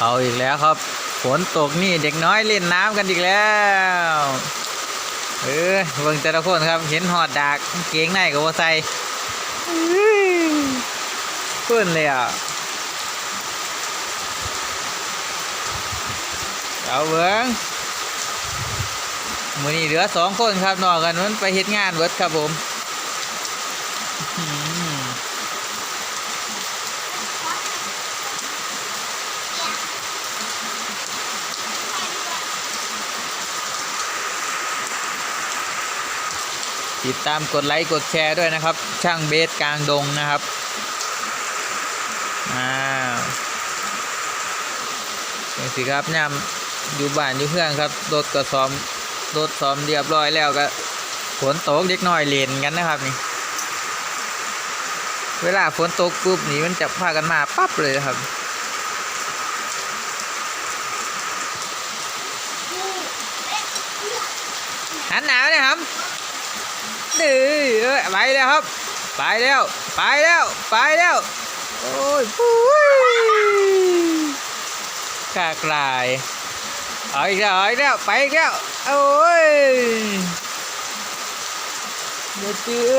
เอาอีกแล้วครับ ฝนตกนี่เด็กน้อยเล่นน้ำกันอีกแล้ว เออเบิ่งแต่ละคนครับ เห็นหอดดากกางเกงในกับว่าใส่อื้อเพื่อนเลยอะ เอาเบิ้งมือนี้เหลือสองคนครับนอกกันมันไปเฮ็ดงานเบิร์ดครับผมอื้อหือ ติดตามกดไลค์กดแชร์ด้วยนะครับ ช่างเบสกลางดงนะครับอ่าจังสิครับย่ำอยู่บ้านอยู่เพื่อนครับรถก็ซ้อมรถซ้อมเรียบร้อยแล้วก็ฝนตกเล็กน้อยเลนกันนะครับนี่ เวลาฝนตกปุ๊บนี่มันจะพากันมาปั๊บเลยครับหันหนาวเลยครับ นี่ไปแล้วครับ ไปแล้ว ไปแล้ว ไปแล้ว โอ้ยปุ้ยกากลายเอาอีกแล้วเอาอีกแล้ว ไปอีกแล้ว โอ้ยเดี๋ยวจื้อ